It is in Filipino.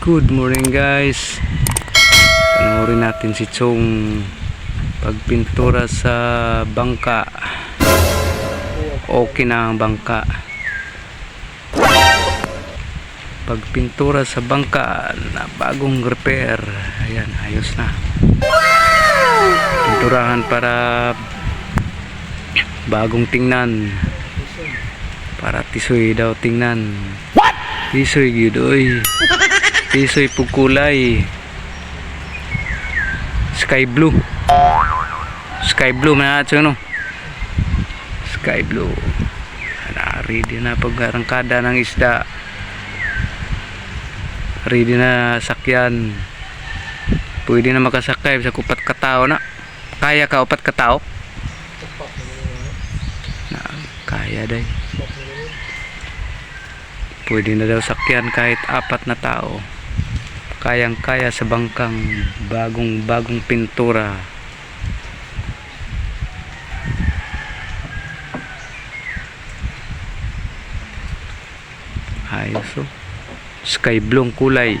Good morning guys. Panoorin natin si Chong Pagpintura sa bangka. Okay na ang bangka. Pagpintura sa bangka na bagong repair. Ayan, ayos na. Pinturahan para bagong tingnan. Para tisoy daw tingnan. Tisoy gyud oy tisoy pug kulay. Sky blue. Sky blue man ato no sky blue. Na ready na pagkarangkada ng isda. Ready na sakyan. Pwede na makasakay sa kupat katao na. Kaya ka upat katao na kaya day. Pwede na daw sakyan kahit apat na tao kayang kaya sa bangkang bagong bagong pintura. Ayos oh. Sky blue kulay